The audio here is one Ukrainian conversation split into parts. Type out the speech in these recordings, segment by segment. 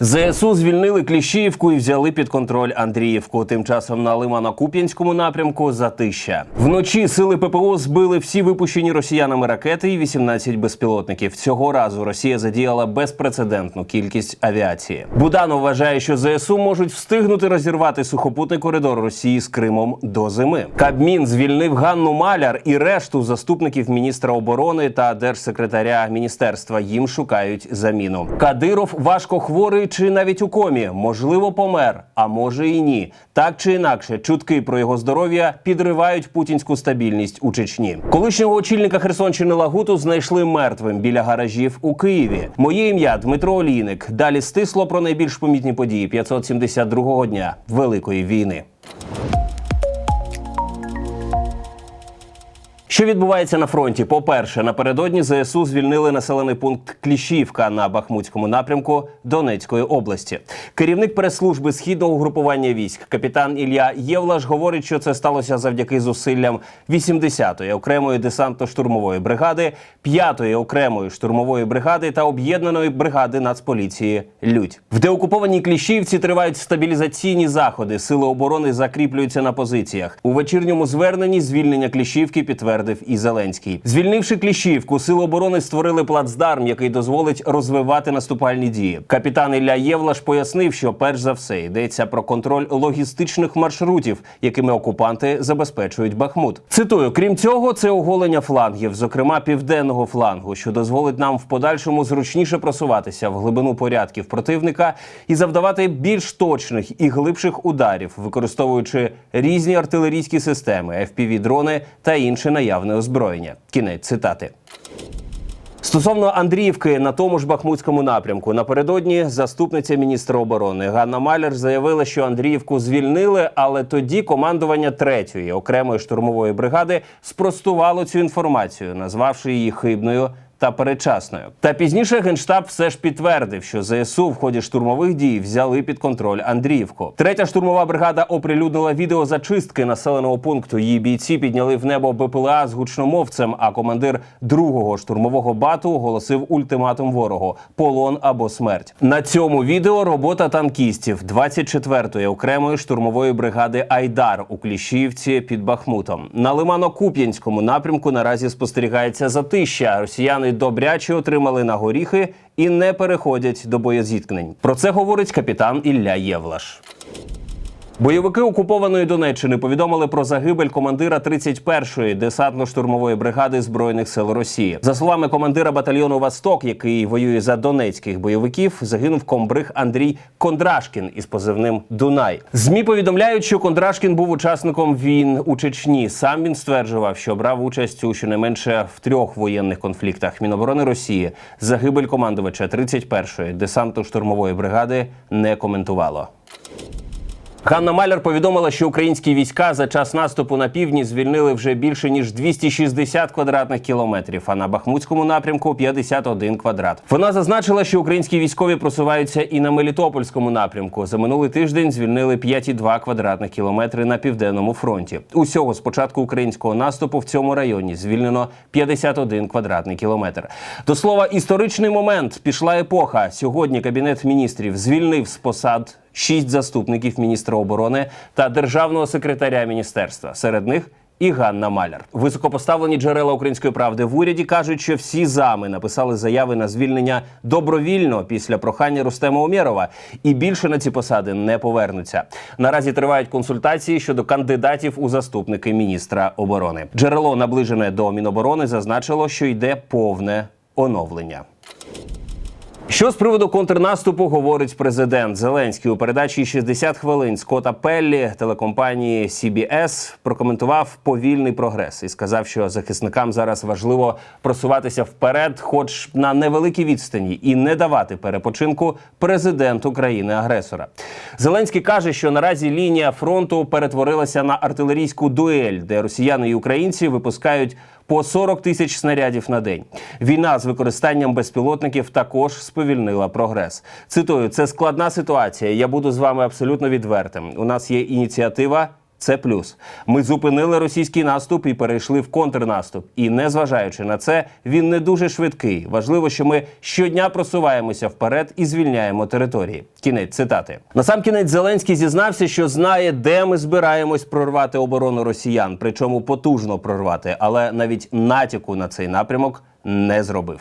ЗСУ звільнили Кліщіївку і взяли під контроль Андріївку. Тим часом на Лимано-Куп'янському напрямку затища. Вночі сили ППО збили всі випущені росіянами ракети і 18 безпілотників. Цього разу Росія задіяла безпрецедентну кількість авіації. Буданов вважає, що ЗСУ можуть встигнути розірвати сухопутний коридор Росії з Кримом до зими. Кабмін звільнив Ганну Маляр і решту заступників міністра оборони та держсекретаря міністерства. Їм шукають заміну. Кадиров важко хворий чи навіть у комі, можливо, помер, а може і ні. Так чи інакше, чутки про його здоров'я підривають путінську стабільність у Чечні. Колишнього очільника Херсонщини Лагуту знайшли мертвим біля гаражів у Києві. Моє ім'я Дмитро Олійник. Далі стисло про найбільш помітні події 572-го дня Великої війни. Що відбувається на фронті? По-перше, напередодні ЗСУ звільнили населений пункт Кліщівка на Бахмутському напрямку Донецької області. Керівник прес-служби східного угрупування військ, капітан Ілля Євлаш, говорить, що це сталося завдяки зусиллям 80-ї окремої десантно-штурмової бригади, 5-ї окремої штурмової бригади та об'єднаної бригади Нацполіції Людь. В деокупованій Кліщівці тривають стабілізаційні заходи. Сили оборони закріплюються на позиціях. У вечірньому зверненні звільнення Кліщівки підтвердив і Зеленський. Звільнивши Кліщівку, сили оборони створили плацдарм, який дозволить розвивати наступальні дії. Капітан Ілля Євлаш пояснив, що перш за все йдеться про контроль логістичних маршрутів, якими окупанти забезпечують Бахмут. Цитую: крім цього, це оголення флангів, зокрема південного флангу, що дозволить нам в подальшому зручніше просуватися в глибину порядків противника і завдавати більш точних і глибших ударів, використовуючи різні артилерійські системи, fpv дрони та інше наявне озброєння. Кінець цитати. Стосовно Андріївки на тому ж Бахмутському напрямку напередодні заступниця міністра оборони Ганна Маляр заявила, що Андріївку звільнили, але тоді командування третьої окремої штурмової бригади спростувало цю інформацію, назвавши її хибною. Та передчасною. Та пізніше генштаб все ж підтвердив, що ЗСУ в ході штурмових дій взяли під контроль Андріївку. Третя штурмова бригада оприлюднила відео зачистки населеного пункту. Її бійці підняли в небо БПЛА з гучномовцем. А командир другого штурмового бату оголосив ультиматум ворогу: полон або смерть. На цьому відео робота танкістів 24-ї окремої штурмової бригади Айдар у Кліщівці під Бахмутом. На Лимано-Куп'янському напрямку наразі спостерігається затища. Росіяни добряче отримали на горіхи і не переходять до боєзіткнень. Про це говорить капітан Ілля Євлаш. Бойовики окупованої Донеччини повідомили про загибель командира 31-ї десантно-штурмової бригади збройних сил Росії. За словами командира батальйону Восток, який воює за донецьких бойовиків, загинув комбриг Андрій Кондрашкін із позивним Дунай. Змі повідомляють, що Кондрашкін був учасником війн у Чечні. Сам він стверджував, що брав участь у щонайменше в трьох воєнних конфліктах Міноборони Росії. Загибель командувача 31-ї десантно-штурмової бригади не коментувало. Ганна Маляр повідомила, що українські війська за час наступу на півдні звільнили вже більше ніж 260 квадратних кілометрів, а на Бахмутському напрямку 51 квадрат. Вона зазначила, що українські військові просуваються і на Мелітопольському напрямку. За минулий тиждень звільнили 5,2 квадратних кілометри на південному фронті. Усього з початку українського наступу в цьому районі звільнено 51 квадратний кілометр. До слова, історичний момент пішла епоха. Сьогодні кабінет міністрів звільнив з посад шість заступників міністра оборони та державного секретаря міністерства. Серед них і Ганна Маляр. Високопоставлені джерела української правди в уряді кажуть, що всі зами написали заяви на звільнення добровільно після прохання Рустема Умєрова і більше на ці посади не повернуться. Наразі тривають консультації щодо кандидатів у заступники міністра оборони. Джерело наближене до Міноборони зазначило, що йде повне оновлення. Що з приводу контрнаступу говорить президент Зеленський у передачі «60 хвилин Скотта Пеллі телекомпанії CBS прокоментував повільний прогрес і сказав, що захисникам зараз важливо просуватися вперед, хоч на невеликій відстані, і не давати перепочинку президенту країни-агресора. Зеленський каже, що наразі лінія фронту перетворилася на артилерійську дуель, де росіяни і українці випускають по 40 тисяч снарядів на день. Війна з використанням безпілотників також сповільнила прогрес. Цитую, це складна ситуація. Я буду з вами абсолютно відвертим. У нас є ініціатива. Це плюс. Ми зупинили російський наступ і перейшли в контрнаступ. І незважаючи на це, він не дуже швидкий. Важливо, що ми щодня просуваємося вперед і звільняємо території. Кінець цитати. Насам кінець Зеленський зізнався, що знає, де ми збираємось прорвати оборону росіян, причому потужно прорвати, але навіть натяку на цей напрямок не зробив.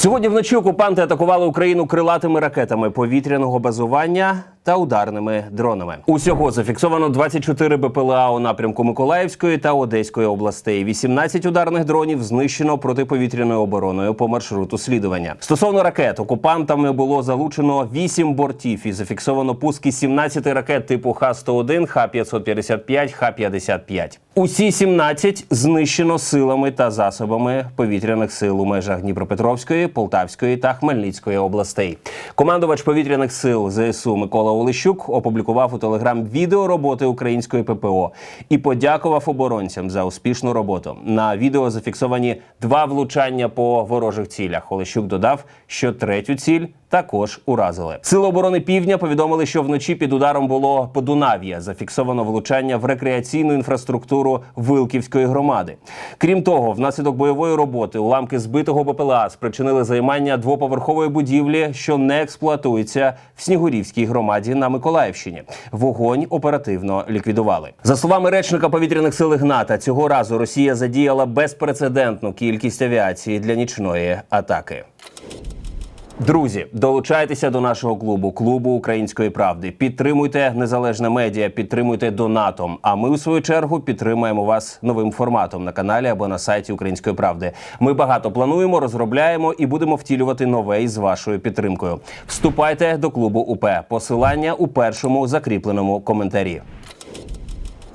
Сьогодні вночі окупанти атакували Україну крилатими ракетами повітряного базування та ударними дронами. Усього зафіксовано 24 БПЛА у напрямку Миколаївської та Одеської областей. 18 ударних дронів знищено протиповітряною обороною по маршруту слідування. Стосовно ракет, окупантами було залучено 8 бортів і зафіксовано пуски 17 ракет типу Х-101, Х-555, Х-55. Усі 17 знищено силами та засобами повітряних сил у межах Дніпропетровської, Полтавської та Хмельницької областей. Командувач повітряних сил ЗСУ Микола Олещук опублікував у телеграм відео роботи української ППО і подякував оборонцям за успішну роботу. На відео зафіксовані два влучання по ворожих цілях. Олещук додав, що третю ціль також уразили. Сили оборони Півдня повідомили, що вночі під ударом було Подунав'я. Зафіксовано влучання в рекреаційну інфраструктуру Вилківської громади. Крім того, внаслідок бойової роботи уламки збитого БПЛА спричинили займання двоповерхової будівлі, що не експлуатується в Снігурівській громаді на Миколаївщині. Вогонь оперативно ліквідували. За словами речника повітряних сил Ігната, цього разу Росія задіяла безпрецедентну кількість авіації для нічної атаки. Друзі, долучайтеся до нашого клубу, клубу української правди. Підтримуйте незалежне медіа, підтримуйте донатом. А ми у свою чергу підтримаємо вас новим форматом на каналі або на сайті Української правди. Ми багато плануємо, розробляємо і будемо втілювати нове із вашою підтримкою. Вступайте до клубу УП. Посилання у першому закріпленому коментарі.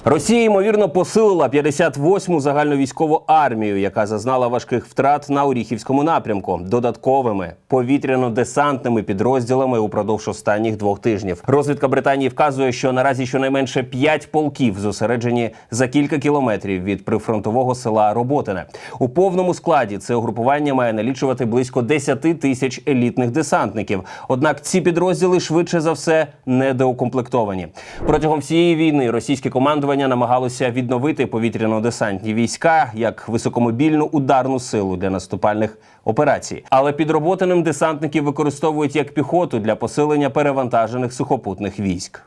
Росія ймовірно посилила 58-му загальновійськову армію, яка зазнала важких втрат на Оріхівському напрямку, додатковими повітряно-десантними підрозділами упродовж останніх двох тижнів. Розвідка Британії вказує, що наразі щонайменше 5 полків зосереджені за кілька кілометрів від прифронтового села Роботине. У повному складі це угрупування має налічувати близько 10 тисяч елітних десантників. Однак ці підрозділи швидше за все недоукомплектовані. Протягом всієї війни російське командування намагалося відновити повітряно-десантні війська як високомобільну ударну силу для наступальних операцій. Але підроботаним десантників використовують як піхоту для посилення перевантажених сухопутних військ.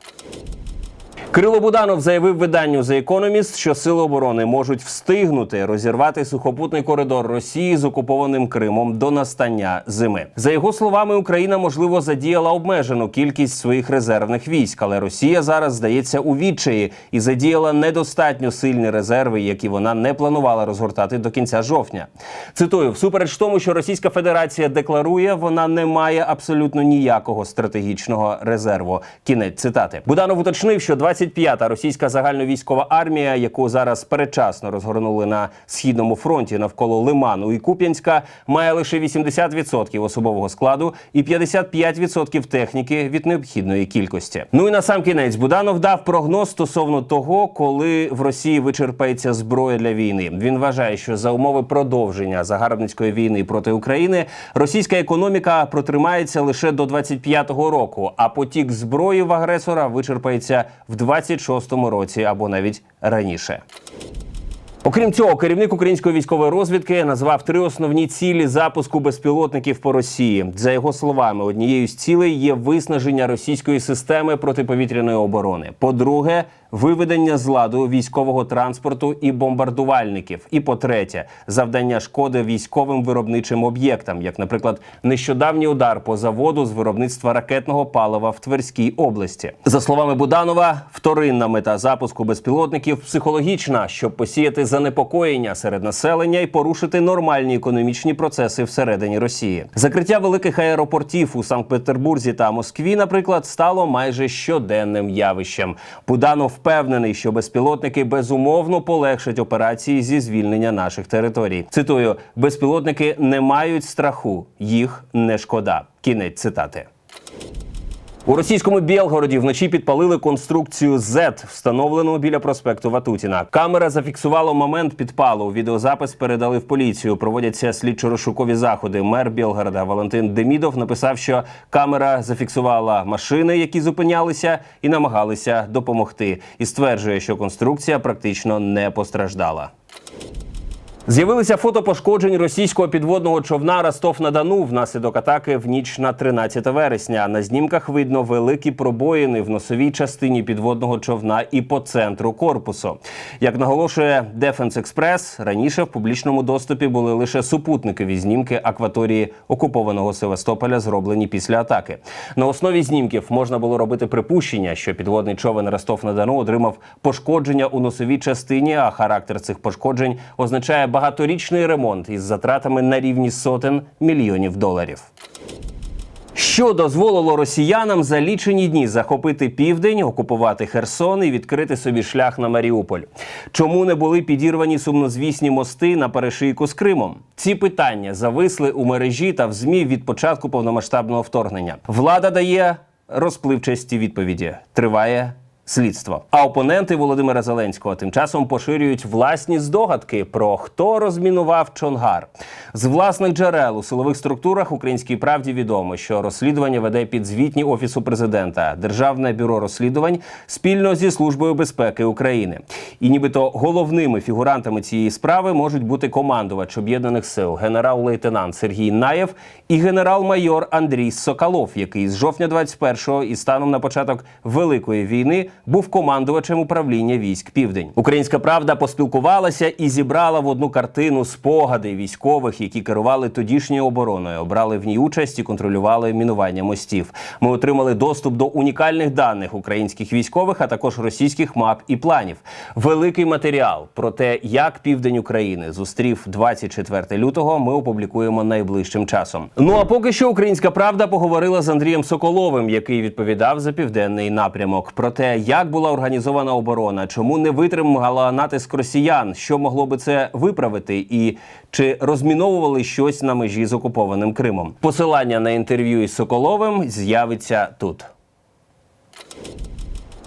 Кирило Буданов заявив виданню The Economist, що сили оборони можуть встигнути розірвати сухопутний коридор Росії з окупованим Кримом до настання зими. За його словами, Україна можливо задіяла обмежену кількість своїх резервних військ, але Росія зараз здається у відчаї і задіяла недостатньо сильні резерви, які вона не планувала розгортати до кінця жовтня. Цитую, всупереч тому, що Російська Федерація декларує, вона не має абсолютно ніякого стратегічного резерву. Кінець цитати. Буданов уточнив, що 25-та російська загальновійськова армія, яку зараз передчасно розгорнули на східному фронті навколо Лиману і Куп'янська, має лише 80% особового складу і 55% техніки від необхідної кількості. Ну і на сам кінець Буданов дав прогноз стосовно того, коли в Росії вичерпається зброя для війни. Він вважає, що за умови продовження загарбницької війни проти України російська економіка протримається лише до 25-го року, а потік зброї в агресора вичерпається в 26-му році або навіть раніше. Окрім цього, керівник української військової розвідки назвав три основні цілі запуску безпілотників по Росії. За його словами, однією з цілей є виснаження російської системи протиповітряної оборони. По-друге, виведення з ладу військового транспорту і бомбардувальників. І по-третє, завдання шкоди військовим виробничим об'єктам, як, наприклад, нещодавній удар по заводу з виробництва ракетного палива в Тверській області. За словами Буданова, вторинна мета запуску безпілотників психологічна, щоб посіяти занепокоєння серед населення і порушити нормальні економічні процеси всередині Росії. Закриття великих аеропортів у Санкт-Петербурзі та Москві, наприклад, стало майже щоденним явищем. Буданов впевнений, що безпілотники безумовно полегшать операції зі звільнення наших територій. Цитую: безпілотники не мають страху, їх не шкода. Кінець цитати. У російському Білгороді вночі підпалили конструкцію Z, встановлену біля проспекту Ватутіна. Камера зафіксувала момент підпалу. Відеозапис передали в поліцію. Проводяться слідчо-розшукові заходи. Мер Білгорода Валентин Демідов написав, що камера зафіксувала машини, які зупинялися, і намагалися допомогти. І стверджує, що конструкція практично не постраждала. З'явилися фото пошкоджень російського підводного човна Ростов-на-Дону внаслідок атаки в ніч на 13 вересня. На знімках видно великі пробоїни в носовій частині підводного човна і по центру корпусу. Як наголошує Defense Express, раніше в публічному доступі були лише супутникові знімки акваторії окупованого Севастополя, зроблені після атаки. На основі знімків можна було робити припущення, що підводний човен Ростов-на-Дону отримав пошкодження у носовій частині, а характер цих пошкоджень означає багаторічний ремонт із затратами на рівні сотень мільйонів доларів. Що дозволило росіянам за лічені дні захопити південь, окупувати Херсон і відкрити собі шлях на Маріуполь? Чому не були підірвані сумнозвісні мости на перешийку з Кримом? Ці питання зависли у мережі та в змі від початку повномасштабного вторгнення. Влада дає розпливчасті відповіді. Триває слідство. А опоненти Володимира Зеленського тим часом поширюють власні здогадки про хто розмінував Чонгар. З власних джерел у силових структурах українській правді відомо, що розслідування веде підзвітні офісу президента, Державне бюро розслідувань спільно зі службою безпеки України. І нібито головними фігурантами цієї справи можуть бути командувач об'єднаних сил, генерал-лейтенант Сергій Наєв і генерал-майор Андрій Соколов, який з жовтня 21-го і станом на початок великої війни був командувачем управління військ Південь. Українська правда поспілкувалася і зібрала в одну картину спогади військових, які керували тодішньою обороною, брали в ній участь і контролювали мінування мостів. Ми отримали доступ до унікальних даних українських військових, а також російських мап і планів. Великий матеріал про те, як південь України зустрів 24 лютого. Ми опублікуємо найближчим часом. Ну а поки що українська правда поговорила з Андрієм Соколовим, який відповідав за південний напрямок. Про те, як була організована оборона, чому не витримала натиск росіян, що могло би це виправити, і чи розміновували щось на межі з окупованим Кримом. Посилання на інтерв'ю із Соколовим з'явиться тут.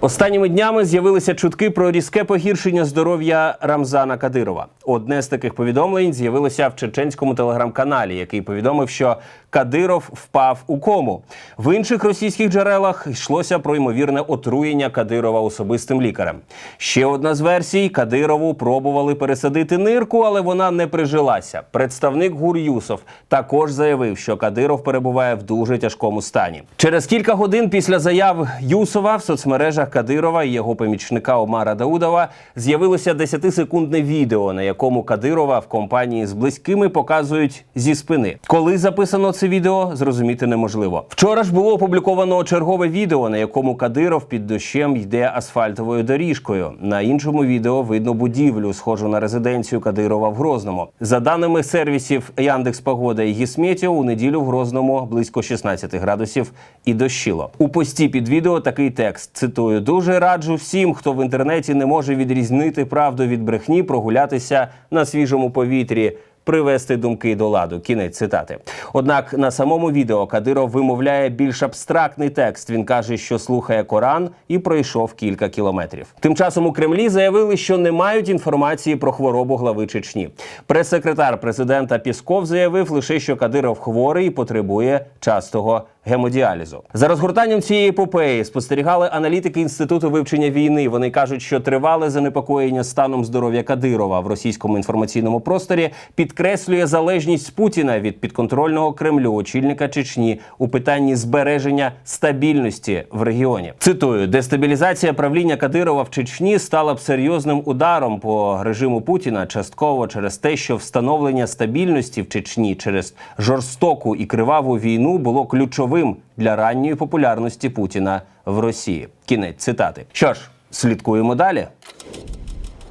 Останніми днями з'явилися чутки про різке погіршення здоров'я Рамзана Кадирова. Одне з таких повідомлень з'явилося в чеченському телеграм-каналі, який повідомив, що Кадиров впав у кому. В інших російських джерелах йшлося про ймовірне отруєння Кадирова особистим лікарем. Ще одна з версій: Кадирову пробували пересадити нирку, але вона не прижилася. Представник ГУР Юсов також заявив, що Кадиров перебуває в дуже тяжкому стані. Через кілька годин після заяв Юсова в соцмережах Кадирова і його помічника Омара Даудова з'явилося 10-секундне відео, на якому Кадирова в компанії з близькими показують зі спини. Коли записано це відео, зрозуміти неможливо. Вчора ж було опубліковано чергове відео, на якому Кадиров під дощем йде асфальтовою доріжкою. На іншому відео видно будівлю, схожу на резиденцію Кадирова в Грозному. За даними сервісів Яндекс Погода і Гісметіо, у неділю в Грозному близько 16 градусів і дощило. У пості під відео такий текст. Цитую: дуже раджу всім, хто в інтернеті не може відрізнити правду від брехні, прогулятися на свіжому повітрі. Привести думки до ладу. Кінець цитати. Однак на самому відео Кадиров вимовляє більш абстрактний текст. Він каже, що слухає Коран і пройшов кілька кілометрів. Тим часом у Кремлі заявили, що не мають інформації про хворобу глави Чечні. Прес-секретар президента Пісков заявив лише, що Кадиров хворий і потребує частого гемодіалізу. За розгортанням цієї епопеї спостерігали аналітики інституту вивчення війни. Вони кажуть, що тривале занепокоєння станом здоров'я Кадирова в російському інформаційному просторі підкреслює залежність Путіна від підконтрольного Кремлю, очільника Чечні у питанні збереження стабільності в регіоні. Цитую: дестабілізація правління Кадирова в Чечні стала б серйозним ударом по режиму Путіна, частково через те, що встановлення стабільності в Чечні через жорстоку і криваву війну було ключовим для ранньої популярності Путіна в Росії. Кінець цитати. Що ж, слідкуємо далі.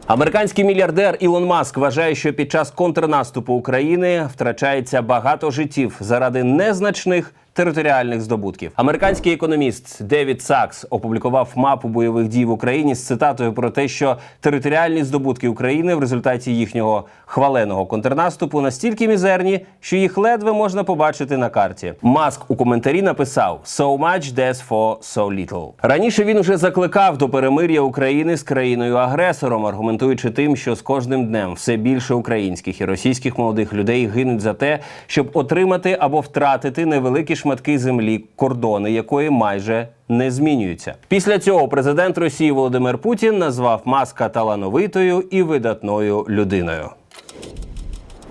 Американський мільярдер Ілон Маск вважає, що під час контрнаступу України втрачається багато життів заради незначних територіальних здобутків. Американський економіст Девід Сакс опублікував мапу бойових дій в Україні з цитатою про те, що територіальні здобутки України в результаті їхнього хваленого контрнаступу настільки мізерні, що їх ледве можна побачити на карті. Маск у коментарі написав «So much death for so little». Раніше він уже закликав до перемир'я України з країною-агресором, аргументуючи тим, що з кожним днем все більше українських і російських молодих людей гинуть за те, щоб отримати або втратити невеликі шматки землі, кордони якої майже не змінюються. Після цього президент Росії Володимир Путін назвав Маска талановитою і видатною людиною.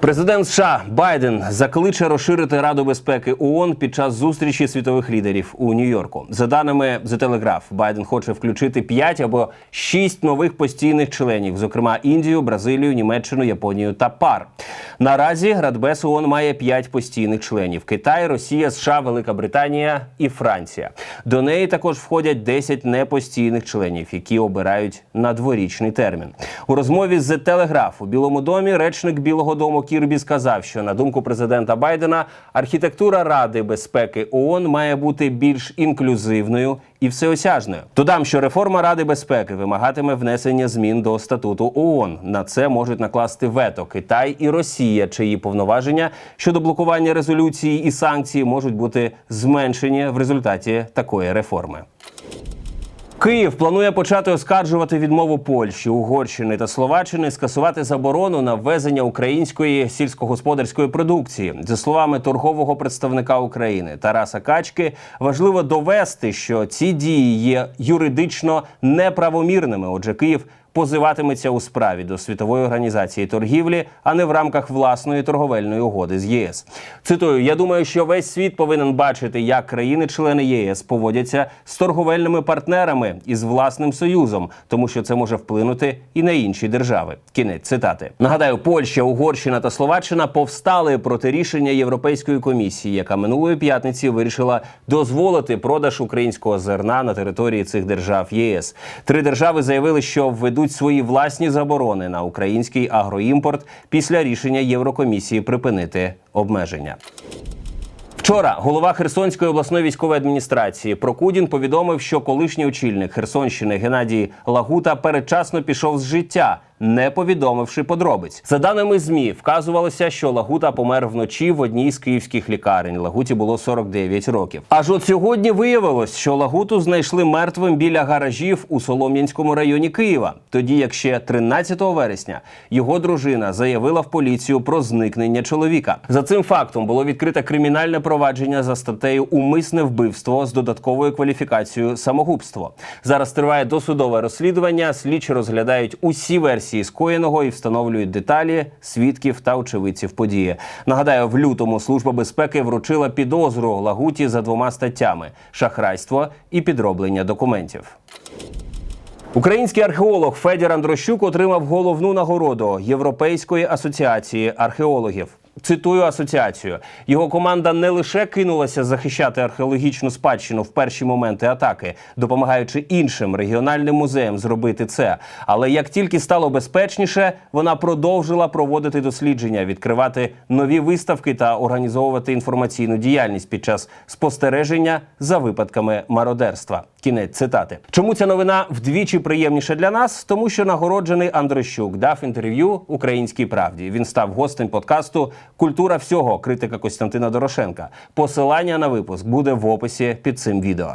Президент США Байден закличе розширити Раду безпеки ООН під час зустрічі світових лідерів у Нью-Йорку. За даними The Telegraph, Байден хоче включити 5 або 6 нових постійних членів, зокрема Індію, Бразилію, Німеччину, Японію та ПАР. Наразі Радбез ООН має 5 постійних членів: Китай, Росія, США, Велика Британія і Франція. До неї також входять 10 непостійних членів, які обирають на дворічний термін. У розмові з The Telegraph у Білому домі речник Білого Дому Кірбі сказав, що на думку президента Байдена архітектура Ради безпеки ООН має бути більш інклюзивною і всеосяжною. Додам, що реформа Ради безпеки вимагатиме внесення змін до статуту ООН. На це можуть накласти вето Китай і Росія, чиї повноваження щодо блокування резолюції і санкцій можуть бути зменшені в результаті такої реформи. Київ планує почати оскаржувати відмову Польщі, Угорщини та Словаччини скасувати заборону на ввезення української сільськогосподарської продукції. За словами торгового представника України Тараса Качки, важливо довести, що ці дії є юридично неправомірними. Отже, Київ позиватиметься у справі до світової організації торгівлі, а не в рамках власної торговельної угоди з ЄС. Цитую: я думаю, що весь світ повинен бачити, як країни-члени ЄС поводяться з торговельними партнерами і з власним союзом, тому що це може вплинути і на інші держави. Кінець цитати. Нагадаю, Польща, Угорщина та Словаччина повстали проти рішення Європейської комісії, яка минулої п'ятниці вирішила дозволити продаж українського зерна на території цих держав ЄС. Три держави заявили, що введуть свої власні заборони на український агроімпорт після рішення Єврокомісії припинити обмеження. Вчора голова Херсонської обласної військової адміністрації Прокудін повідомив, що колишній очільник Херсонщини Геннадій Лагута передчасно пішов з життя. Не повідомивши подробиць, за даними змі, вказувалося, що Лагута помер вночі в одній з київських лікарень. Лагуті було 49 років. Аж от сьогодні виявилось, що Лагуту знайшли мертвим біля гаражів у Солом'янському районі Києва. Тоді, як ще 13 вересня, його дружина заявила в поліцію про зникнення чоловіка. За цим фактом було відкрите кримінальне провадження за статтею Умисне вбивство з додатковою кваліфікацією самогубство. Зараз триває досудове розслідування. Слідчі розглядають усі версії скоєного і встановлюють деталі свідків та очевидців події. Нагадаю, в лютому служба безпеки вручила підозру Лагуті за двома статтями: шахрайство і підроблення документів. Український археолог Федір Андрощук отримав головну нагороду Європейської асоціації археологів. Цитую асоціацію. Його команда не лише кинулася захищати археологічну спадщину в перші моменти атаки, допомагаючи іншим регіональним музеям зробити це. Але як тільки стало безпечніше, вона продовжила проводити дослідження, відкривати нові виставки та організовувати інформаційну діяльність під час спостереження за випадками мародерства. Кінець цитати. Чому ця новина вдвічі приємніша для нас? Тому що нагороджений Андрощук дав інтерв'ю Українській правді. Він став гостем подкасту Культура всього критика Костянтина Дорошенка. Посилання на випуск буде в описі під цим відео.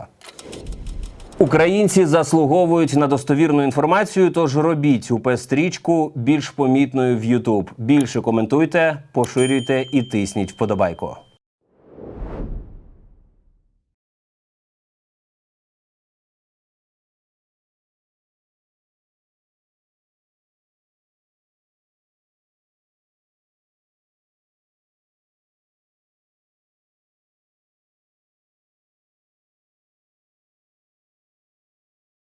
Українці заслуговують на достовірну інформацію, тож робіть УП стрічку більш помітною в YouTube. Більше коментуйте, поширюйте і тисніть вподобайку.